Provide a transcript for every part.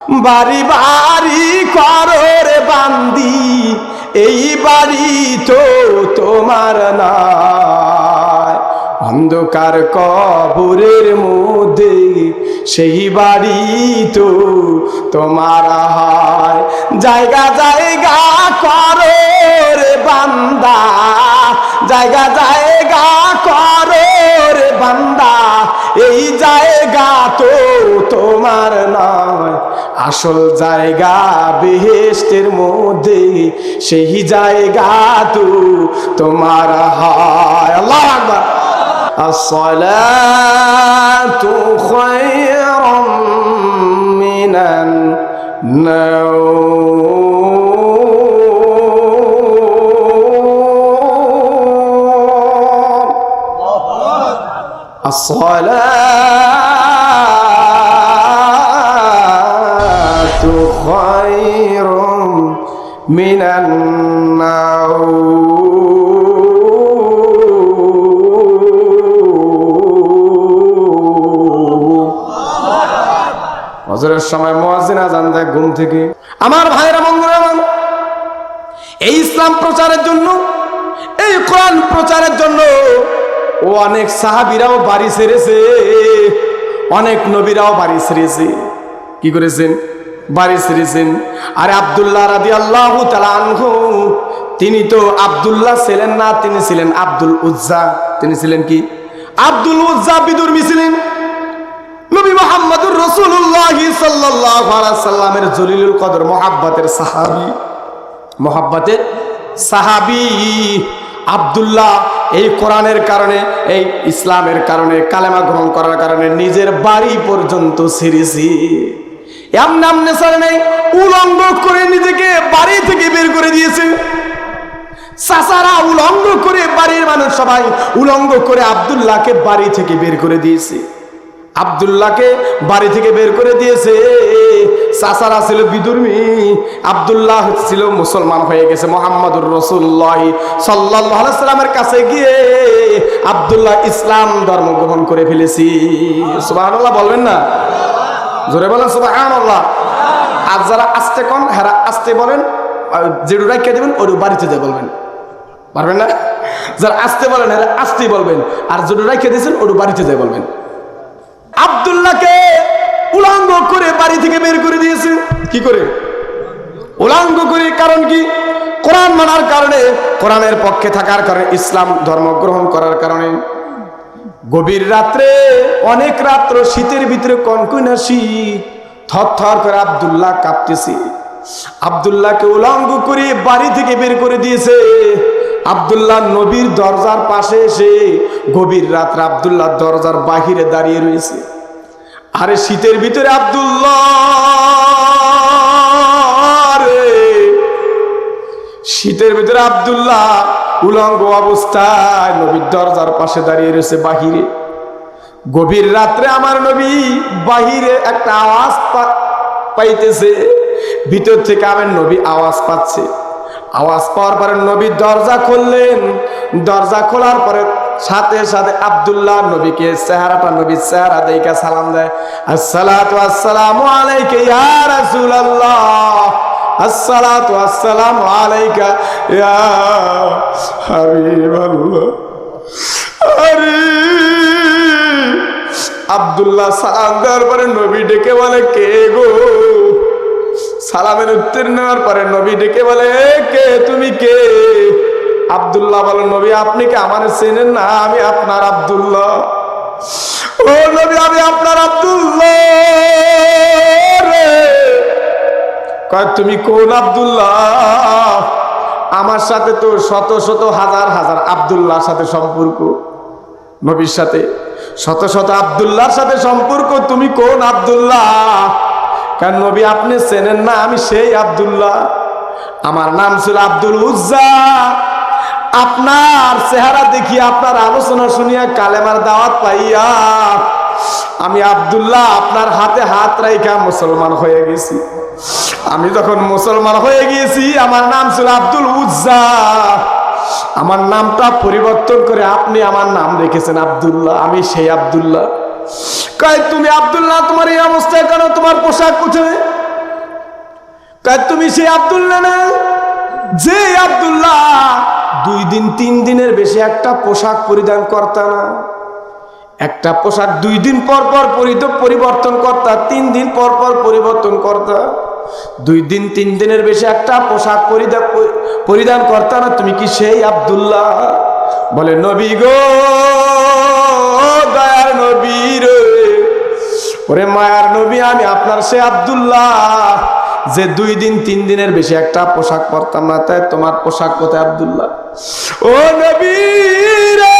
বাড়ি বাড়ি করো রে বান্দি, এই বাড়ি তো তোমার না অন্ধকার কবরের মধ্যে সেই বাড়ি তো তোমার হয়। জায়গা জায়গা করো রে বান্দা, জায়গা জায়গা করো রে বান্দা। এই জায়গা তো তোমার নয় আসল জায়গা বেহেস্টের মধ্যে সেই জায়গা তো তোমার হয় আল্লাহ আকবার الصلاة خير من النوم الصلاة خير من النوم হজরের সময় মহাজিন আজান দেয় ঘুম থেকে আমার ভাইরা মঙ্গল এই ইসলাম প্রচারের জন্য এই কোরআন প্রচারের জন্য ও অনেক সাহাবিরাও বাড়ি ছেড়েছে অনেক নবীরাও বাড়ি ছেড়েছে কি করেছেন? বাড়ি ছেড়েছেন আরে আবদুল্লাহ রাদি আল্লাহ আনহু, তিনি তো আবদুল্লাহ ছিলেন না, তিনি ছিলেন আব্দুল উজ্জা। তিনি ছিলেন কি? আব্দুল উজ্জা বিদুর্মী ছিলেন নবী মোহাম্মদুর রসুল্লাহ সাল্লামের জলিলুল কদর, মোহাব্বতের সাহাবি। মোহাব্বতের সাহাবি। আব্দুল্লাহ এই কোরআনের কারণে, এই ইসলামের কারণে, কালেমা গ্রহণ করার কারণে নিজের বাড়ি পর্যন্ত ছিঁড়েছি। এম নাম নেশার নেই, উলঙ্গ করে নিজেকে বাড়ি থেকে বের করে দিয়েছে। উলঙ্গ করে বাড়ির মানুষ সবাই উলঙ্গ করে আবদুল্লাহকে বাড়ি থেকে বের করে দিয়েছে। আব্দুল্লাহকে বাড়ি থেকে বের করে দিয়েছে। সাসারা ছিল বিদুর্মী। আব্দুল্লাহ ছিল মুসলমান হয়ে গেছে মোহাম্মদুর রসুল্লাহ সাল্লাহ সাল্লামের কাছে গিয়ে আব্দুল্লাহ ইসলাম ধর্ম গ্রহণ করে ফেলেছি। সুবাহ বলবেন না? জোরে বলেন সুবাহ আর যারা আসতে কন, হেরা আসতে বলেন যেটু রাখিয়ে দেবেন ওটু বাড়িতে দিয়ে বলবেন। পারবেন না? যারা আসতে বলেন, হেরা আসতেই বলবেন। আর যেটু রাখিয়ে দিয়েছেন ওটু বাড়িতে দিয়ে বলবেন। আবদুল্লাহকে উলাঙ্গ করে বাড়ি থেকে বের করে দিয়েছে কি করে? উলাঙ্গ করে কারণ কি? কোরআন মানার কারণে, কোরআনের পক্ষে থাকার কারণে, ইসলাম ধর্ম গ্রহণ করার কারণে। গভীর রাত্রে, অনেক রাত্র শীতের ভিতরে কনকনা শীত থর করে আবদুল্লাহ কাঁপতেছে। আবদুল্লাহকে উলঙ্গ করে বাড়ি থেকে বের করে দিয়েছে। আবদুল্লাহ নবীর দরজার পাশে এসে গভীর রাত্রে আবদুল্লাহ দরজার বাহিরে দাঁড়িয়ে রয়েছে। আরে শীতের ভিতরে আবদুল্লাহ শীতের ভিতরে আবদুল্লাহ উলঙ্গ অবস্থায় নবীর দরজার পাশে দাঁড়িয়ে রয়েছে বাহিরে। গভীর রাত্রে আমার নবী বাহিরে একটা আওয়াজ পাইতেছে। ভিতর থেকে আমার নবী আওয়াজ পাচ্ছে। আওয়াজ পাওয়ার পরে নবী দরজা খুললেন। দরজা খোলার পরে সাথে সাথে আব্দুল্লাহ নবীকে, চেহারাটা নবীর চেহারা দেইকা সালাম দেয়। আসসালাতু আসসালামু আলাইকা ইয়া রাসূলুল্লাহ। আসসালাতু আসসালামু আলাইকা ইয়া হাবিবাল্লাহ। আরে। আব্দুল্লাহ সালাম দেওয়ার পরে নবী ডেকে বলে, কে গো? সালামের উত্তর নেওয়ার পরে নবী ডেকে বলে কে? তুমি কে? আবদুল্লাহ বলে, নবী, আপনি কি আমার চেনেন না? আমি আপনার আবদুল্লাহ। ও নবী, আমি আপনার আব্দুল্লাহ তুমি কোন আব্দুল্লাহ? আমার সাথে তো শত শত হাজার হাজার আব্দুল্লাহর সাথে সম্পর্ক। নবীর সাথে শত শত আব্দুল্লাহর সাথে সম্পর্ক। তুমি কোন আব্দুল্লাহ? কারণ নবী আপনি চেনেন না, আমি সেই আব্দুল্লাহ। আমার নাম ছিল আব্দুল উজ্জা। আপনার চেহারা দেখি, আপনার আলোচনা শুনিয়া কালেমার দাওয়াত পাইয়া আমি আব্দুল্লাহ, আপনার হাতে হাত রাইখা মুসলমান হয়ে গেছি। আমি যখন মুসলমান হয়ে গিয়েছি আমার নাম ছিল আব্দুল উজ্জা। আমার নামটা পরিবর্তন করে আপনি আমার নাম রেখেছেন আব্দুল্লাহ, আমি সেই আব্দুল্লাহ। তুমি আব্দুল্লাহ, তোমার এই অবস্থায় কেন তোমার পোশাক কোথায় তুমি সেই আব্দুল্লাহ না? যে আব্দুল্লাহ দুই দিন, তিন দিনের বেশি একটা পোশাক পরিধান করতা না। একটা পোশাক দুই দিন পর পর পরিবর্তন করতা, তিন দিন পর পর পরিবর্তন করতা। দুই দিন, তিন দিনের বেশি একটা পোশাক পরিধান পরিধান করতা না, তুমি কি সেই আব্দুল্লাহ? বলে, নবী গো দয়ার নবী ওরে মায়ার নবী, আমি আপনার সে আব্দুল্লাহ। যে দুই দিন, তিন দিনের বেশি একটা পোশাক পরতাম না, তাই তোমার পোশাক কোথায় আব্দুল্লাহ? ও নবী রে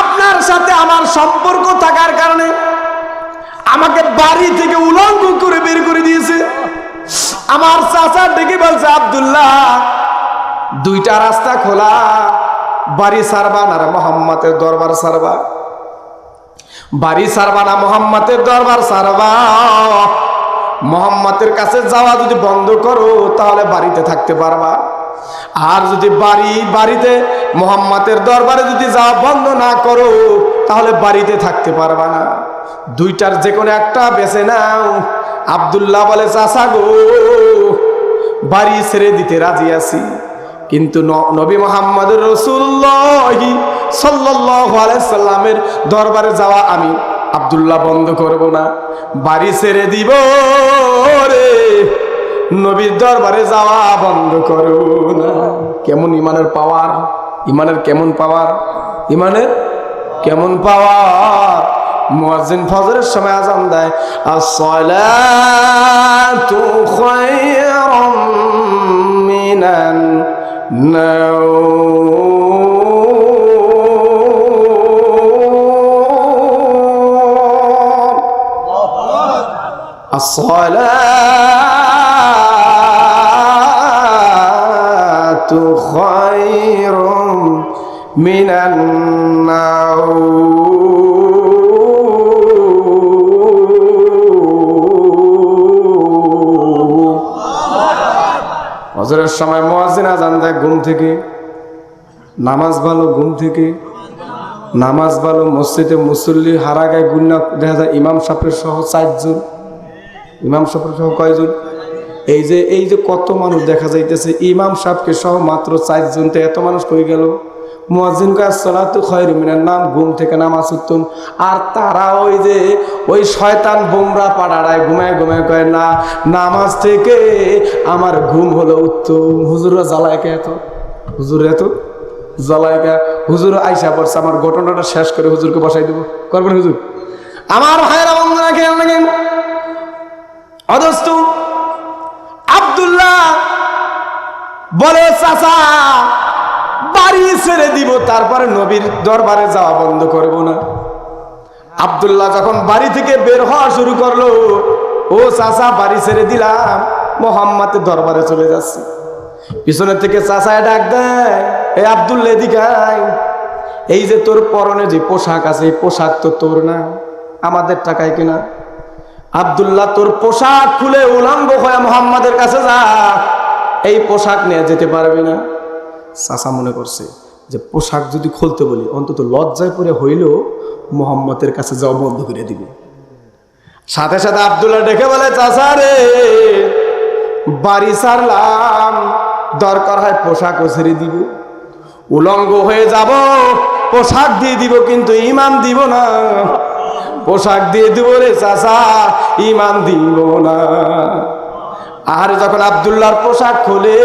আপনার সাথে আমার সম্পর্ক থাকার কারণে আমাকে বাড়ি থেকে উলঙ্গ করে বের করে দিয়েছে। আমার চাচা ডেকে বলছে, আব্দুল্লাহ, দুইটা রাস্তা খোলা বাড়ি সারবা না মোহাম্মতের দরবার সারবা? বাড়ি সারবা না মোহাম্মতের দরবার সারবা? মোহাম্মতের কাছে যাওয়া যদি বন্ধ করো, তাহলে বাড়িতে থাকতে পারবা। আর যদি বাড়ি, বাড়িতে মোহাম্মতের দরবারে যদি যাওয়া বন্ধ না করো, তাহলে বাড়িতে থাকতে পারবা না। দুইটার যে কোনো একটা বেছে নাও। আব্দুল্লাহ বলে চাষা গো, বাড়ি ছেড়ে দিতে রাজি আছি। কিন্তু নবী মোহাম্মদ রসুল্লাহি সাল্লামের দরবারে যাওয়া আমি আবদুল্লাহ বন্ধ করব না, বাড়ি ছেড়ে দিব রে। নবীর দরবারে যাওয়া বন্ধ করব না। কেমন ইমানের পাওয়ার? ইমানের কেমন পাওয়ার? ইমানের কেমন পাওয়ার? মুয়াজ্জিন ফজরের সময় আজান দেয়, আসসালাতু খায়রুম মিনান الصلاة خير من النوم. হজরের সময় মোয়াজিন আজান দেয় ঘুম থেকে। নামাজ ভালো ঘুম থেকে। নামাজ ভালো মসজিদে মুসল্লি হারা গায়ে গুন্না, দেখা যায় ইমাম সাপের সহ চারজন। ইমাম সাহেবের সহ কয়জন? এই যে এই যে কত মানুষ দেখা যাইতেছে, ইমাম সাহেবকে সহ মাত্র চারজন। তো এত মানুষ কই গেল? কাজ সলাতু খয়রু মিনান নাম ঘুম থেকে নামাজ উত্তম। আর তারা ওই যে, ওই শয়তান বোমরা পাড়াড়ায় ঘুমায় ঘুমায় কয়, না, নামাজ থেকে আমার ঘুম হলো উত্তম। হুজুররা জ্বালায় কে এত? হুজুর এত? জ্বালায় কে? হুজুর আইসা পড়ছে, আমার ঘটনাটা শেষ করে হুজুরকে বসাই দেবো। করবেন হুজুর। আমার ভাইয়েরা, বন্ধুরা, খেয়াল রাখেন। অদস্ত আব্দুল্লাহ বলে, চাচা বাড়ি ছেড়ে দিব, তারপরে নবীর দরবারে যাওয়া বন্ধ করব না। আব্দুল্লাহ যখন বাড়ি থেকে বের হওয়া শুরু করল, ও চাচা, বাড়ি ছেড়ে দিলাম মোহাম্মদের দরবারে চলে যাচ্ছে। পিছনের থেকে চাচায় ডাক দেয় এই আব্দুল্লাহ এদিকে এই যে তোর পরনে যে পোশাক আছে, এই পোশাক তো তোর না, আমাদের টাকায় কিনা? আব্দুল্লাহ, তোর পোশাক খুলে উলঙ্গ হয়ে মোহাম্মদের কাছে যা, এই পোশাক নিয়ে যেতে পারবি না। চাচা মনে করছে যে পোশাক যদি খুলতে বলি, অন্তত লজ্জায় পরে হইলেও মোহাম্মদের কাছে যাওয়া বন্ধ করে দিবে। সাথে সাথে আব্দুল্লাহ ডেকে বলে, চাচা রে, বাড়ি সারলাম দরকার হয় পোশাকও ছেড়ে দিব। উলঙ্গ হয়ে যাব, পোশাক দিয়ে দিব কিন্তু ইমান দিব না। পোশাক দিয়ে দিব রে চাচা, ইমান দিব না। আর যখন আবদুল্লাহর পোশাক খোলে,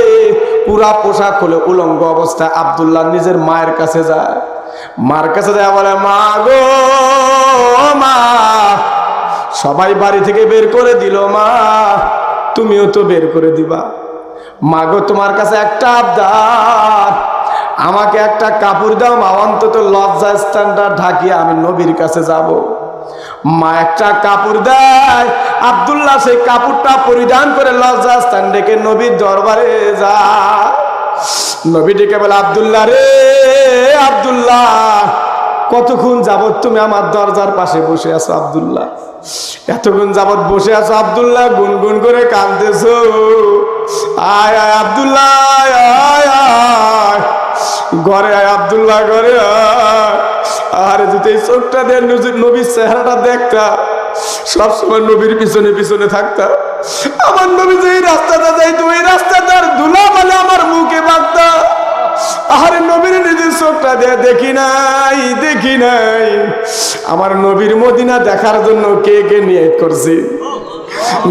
পুরা পোশাক খোলে, উলঙ্গ অবস্থায় আবদুল্লাহ নিজের মায়ের কাছে যায় মার কাছে যায়, বলে, মা গো, মা, সবাই বাড়ি থেকে বের করে দিল, মা, তুমিও তো বের করে দিবা মা গো, তোমার কাছে একটা আবদার, আমাকে একটা কাপড় দাও মা, অন্তত লজ্জা স্থানটা ঢাকিয়ে আমি নবীর কাছে যাব। মা একটা কাপড় দেয়। আব্দুল্লাহ সেই কাপড়টা পরিধান করে লজ্জা স্থান ডেকে নবীর দরবারে যা নবী ডেকে বলে, আব্দুল্লাহ রে, আব্দুল্লাহ, কতক্ষণ যাবত তুমি আমার দরজার পাশে বসে আছো আবদুল্লাহ? এতক্ষণ যাবত বসে আছো আব্দুল্লাহ, গুনগুন করে কাঁদতেছো। আয় আয় আব্দুল্লাহ, আয় আয় আয়। ঘরে আয় আব্দুল্লাহ, ঘরে আয়। আর যদি এই চোখটা দিয়ে নবীর চেহারাটা দেখতা, সবসময় নবীর পিছনে পিছনে থাকতা। আমার নবী যে এই রাস্তাটা যাইতো, এই রাস্তাটার ধুলা মানে আমার মুখে বাগতা আরে নবীর নিজের চোখটা দিয়ে দেখি নাই দেখি নাই। আমার নবীর মদিনা দেখার জন্য কে কে নিয়ত করছে?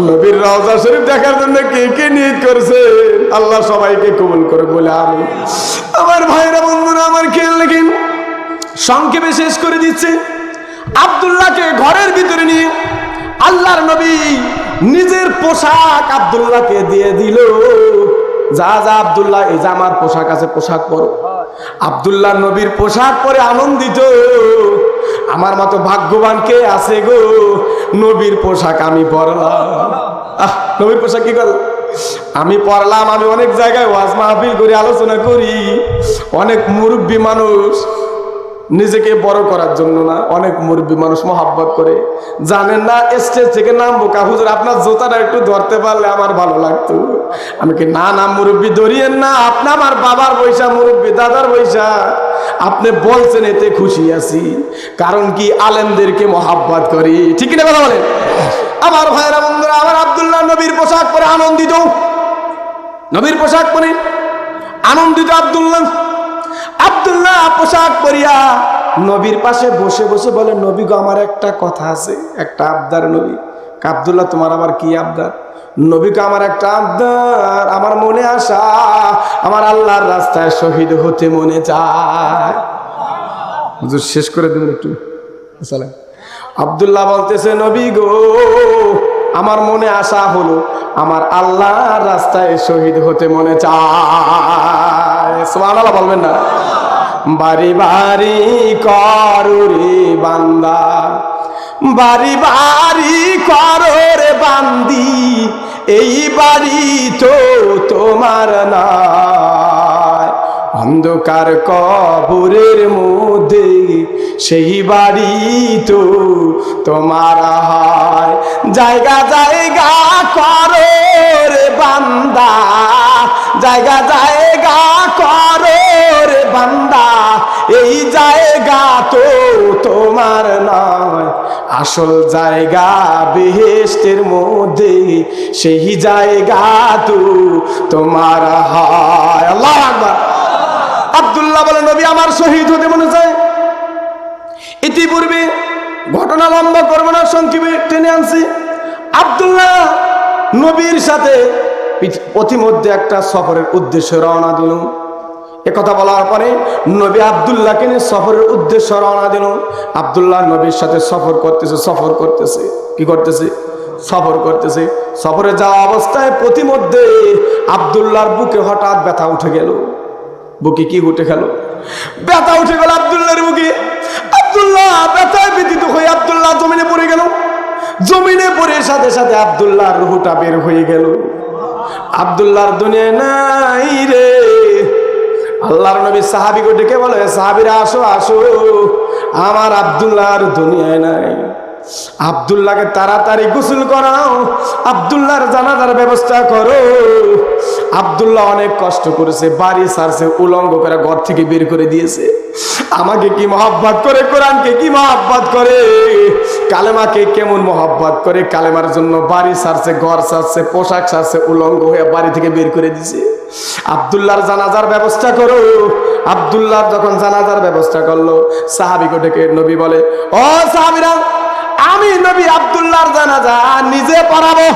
নবীর রওজা শরীফ দেখার জন্য কে কে নিয়ত করছে? আল্লাহ সবাইকে কবুল করে বলে আমি আমার ভাইরা বন্ধুরা, আমার খেয়াল রাখেন সংক্ষেপে শেষ করে দিচ্ছে। আব্দুল্লাহকে ঘরের ভিতরে নিয়ে আল্লাহর নবী নিজের পোশাক আব্দুল্লাহকে দিয়ে দিল। যা যা আবদুল্লাহ, এই যে আমার পোশাক আছে, পোশাক পরো। আব্দুল্লাহ নবীর পোশাক পরে আনন্দিত। আমার মতো ভাগ্যবান কে আছে গো? নবীর পোশাক আমি পরলাম। নবীর পোশাক কি করলাম আমি পড়লাম আমি অনেক জায়গায় ওয়াজ মাহফিল করে আলোচনা করি। অনেক মুরব্বী মানুষ নিজেকে বড় করার জন্য না। অনেক মুরব্বী মানুষ মহাব্বত করে। জানেন না স্টেজ থেকে নামবো কাহুজুর আপনার জোতাটা একটু ধরতে পারলে আমার ভালো লাগতো। আমি কি, না না, মুরব্বী, ধরিয়েন না। আপনি আমার বাবার বৈশা, মুরব্বী, দাদার বৈশা। আপনি বলছেন, এতে খুশি আছি। কারণ কি, আলেমদেরকে মহাব্বত করি। ঠিক না কথা বলেন? আমার ভাইরা বন্ধুরা, আমার আব্দুল্লাহ নবীর পোশাক পরে আনন্দিত। নবীর পোশাক পরে আনন্দিত আব্দুল্লাহ। আব্দুল্লাহ পোশাক পরিয়া নবীর পাশে বসে বসে বলে, নবী গো, আমার একটা কথা আছে, একটা আবদার নবী। আব্দুল্লাহ, তোমার আবার কি আবদার? আমার একটা আবদার, আমার মনে আসা আমার আল্লাহর রাস্তায় শহীদ হতে মনে চায়। শেষ করে দেবেন একটু। আব্দুল্লাহ বলতেছে, নবী গো, আমার মনে আশা হলো, আমার আল্লাহর রাস্তায় শহীদ হতে মনে চায়। সুবহানাল্লাহ বলবেন না। বাড়ি বাড়ি করুরি বান্দা। বাড়ি বাড়ি কররে বান্দি। এই বাড়ি তো তোমার না অন্ধকার কবরের মধ্যে সেই বাড়ি তো তোমার হয়। জায়গা জায়গা করো রে বান্দা। জায়গা জায়গা করো রে বান্দা। এই জায়গা তো তোমার নয়। আসল জায়গা বেহেস্টের মধ্যে সেই জায়গা তো তোমার হয়। আল্লাহ আব্দুল্লাহ বলে নবী আমার শহীদ হতে মনে চায় ইতিপূর্বে ঘটনা লম্বা করব না সংক্ষেপে টেনে আনছি। আব্দুল্লাহ নবীর সাথে পথিমধ্যে একটা সফরের উদ্দেশ্যে রওনা দিল কথা বলার পরে নবী আবদুল্লাহকে নিয়ে সফরের উদ্দেশ্যে রওনা দিল আবদুল্লাহ নবীর সাথে সফর করতেছে সফর করতেছে। কি করতেছে? সফর করতেছে। সফরে যাওয়া অবস্থায় প্রতিমধ্যে আবদুল্লাহর বুকে হঠাৎ ব্যথা উঠে গেল। বুকে কি উঠে গেল? ব্যথা উঠে গেল আবদুল্লাহর বুকে। আবদুল্লাহ ব্যথায় ব্যতীত হয়ে আবদুল্লাহ জমিনে পড়ে গেল। জমিনে পড়ে সাথে সাথে আবদুল্লাহর রুহুটা বের হয়ে গেল। আবদুল্লাহর দুনিয়ায় নাই রে। আল্লাহর নবী সাহাবিকে ডেকে বলে, সাহাবিরা, আসো আসো। আমার আবদুল্লাহর দুনিয়ায় নাই। আবদুল্লাহকে তাড়াতাড়ি গোসল করাও, আবদুল্লাহর জানাজার ব্যবস্থা করো। আবদুল্লাহ অনেক কষ্ট করেছে, বাড়ি সারছে, উলঙ্গ করে ঘর থেকে বের করে দিয়েছে। আমাকে কি মহাব্বত করে, কোরআনকে কি মহাব্বত করে? কালেমাকে কেমন মহাব্বত করে? কালেমার জন্য বাড়ি সারছে, ঘর সারছে, পোশাক সারছে, উলঙ্গ হয়ে বাড়ি থেকে বের করে দিছে আবদুল্লাহর জানাজার ব্যবস্থা করো। আবদুল্লাহ যখন জানাজার ব্যবস্থা করল সাহাবিকে ডেকে নবী বলে, ও সাহাবিরা আমি নবী আবদুল্লাহর জানাজা নিজে পড়াবো।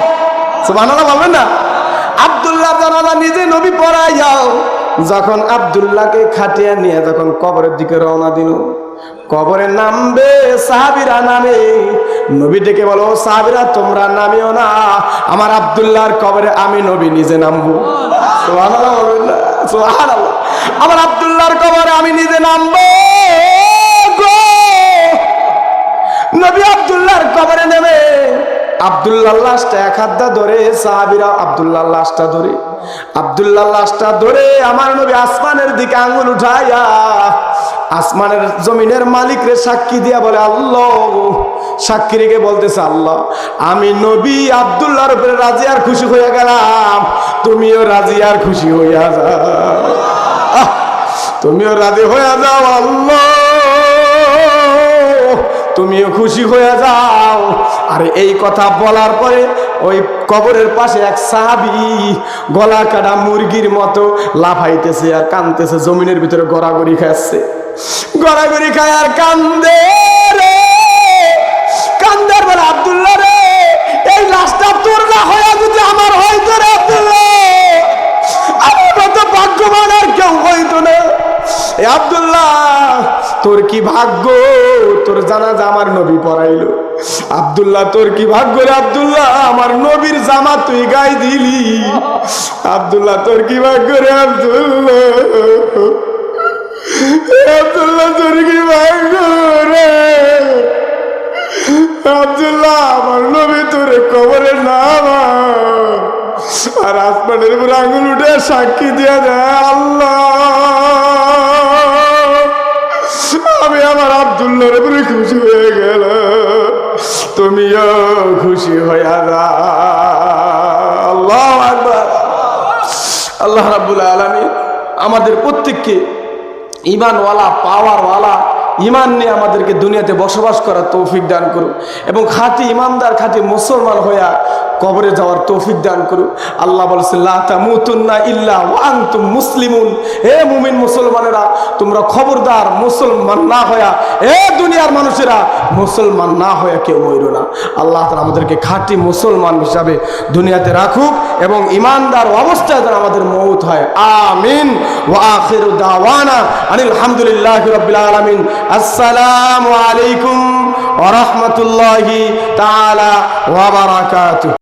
সুবহানাল্লাহ বলবেন না? আবদুল্লাহর জানাজা নিজে নবী পড়াই যাও যখন আবদুল্লাহকে খাটিয়ে নিয়ে যখন কবরের দিকে রওনা দিল, কবরে নামবে সাহাবিরা নামে। নবী ডেকে বলো সাহাবিরা, তোমরা নামিও না। আমার আবদুল্লাহর কবরে আমি নবী নিজে নামবো। আমার আবদুল্লাহর কবরে আমি নিজে নামবো। নবী আব্দুল্লাহর কবরে নেমে আব্দুল্লাহ লাশটা এক হাতটা ধরে সাহাবিরা আব্দুল্লাহ লাশটা ধরে, আব্দুল্লাহ লাশটা ধরে আমার নবী আসমানের দিকে আঙ্গুল উঠাইয়া আসমানের জমিনের মালিক রে সাক্ষী দিয়া বলে, আল্লাহ, সাক্ষী রেখে বলতেছে, আল্লাহ, আমি নবী আব্দুল্লাহর উপরে রাজি আর খুশি হয়ে গেলাম, তুমিও রাজি আর খুশি হইয়া যাও। তুমিও রাজি হইয়া যাও, আল্লাহ। তুমিও খুশি হয়ে যাও। আর এই কথা বলার পরে ওই কবরের পাশে এক সাহাবি গলা কাটা মুরগির মতো লাফাইতেছে আর কানতেছে, জমিনের ভিতরে গড়াগড়ি খাচ্ছে। গড়াগড়ি খায় আর কান্দে কান্দার বলে, আব্দুল্লাহ রে, এই লাশটা তোর না হয়ে যদি আমার হয়তো রে আব্দুল্লাহ। আমার মতো ভাগ্যবান আর কেউ হইতো না। আব্দুল্লাহ, তোর কি ভাগ্য? তোর জানাজা আমার নবী পড়াইলো। আব্দুল্লাহ, তোর কি ভাগ্য রে আব্দুল্লাহ? আমার নবীর জামা তুই গাই দিলি। আব্দুল্লাহ, তোর কি ভাগ্য রে আব্দুল্লাহ? আব্দুল্লাহ, তোর কি ভাগ্য রে? আব্দুল্লাহ, আমার নবী তোর কবরে নামা। আর আসমানের উপর আঙুল উঠে সাক্ষী দিয়া দেয় আল্লাহ। আমি আমার আব্দুল্লাহর উপরে খুশি হয়ে গেল তুমিও খুশি হইয়া যা আল্লাহ আল্লাহ রাব্বুল আলামিন আমাদের প্রত্যেককে ইমানওয়ালা পাওয়ারওয়ালা ইমান নিয়ে আমাদেরকে দুনিয়াতে বসবাস করার তৌফিক দান করুন এবং খাঁটি ইমানদার খাঁটি মুসলমান হইয়া কবরে যাওয়ার তৌফিক দান করুন আল্লাহ বলছেন মুসলিমুন। হে মুমিন মুসলমানেরা, তোমরা খবরদার মুসলমান না হইয়া, এ দুনিয়ার মানুষেরা মুসলমান না হইয়া কেউ মইরো না। আল্লাহ তাআলা আমাদেরকে খাঁটি মুসলমান হিসাবে দুনিয়াতে রাখুক এবং ইমানদার অবস্থায় যেন আমাদের মৌত হয়। আমিন। ওয়া আখিরু দাওয়ানা আনিল হামদুলিল্লাহি রাব্বিল আলামিন। আসসালামু আলাইকুম ওয়া রাহমাতুল্লাহি তাআলা ওয়া বারাকাতুহু।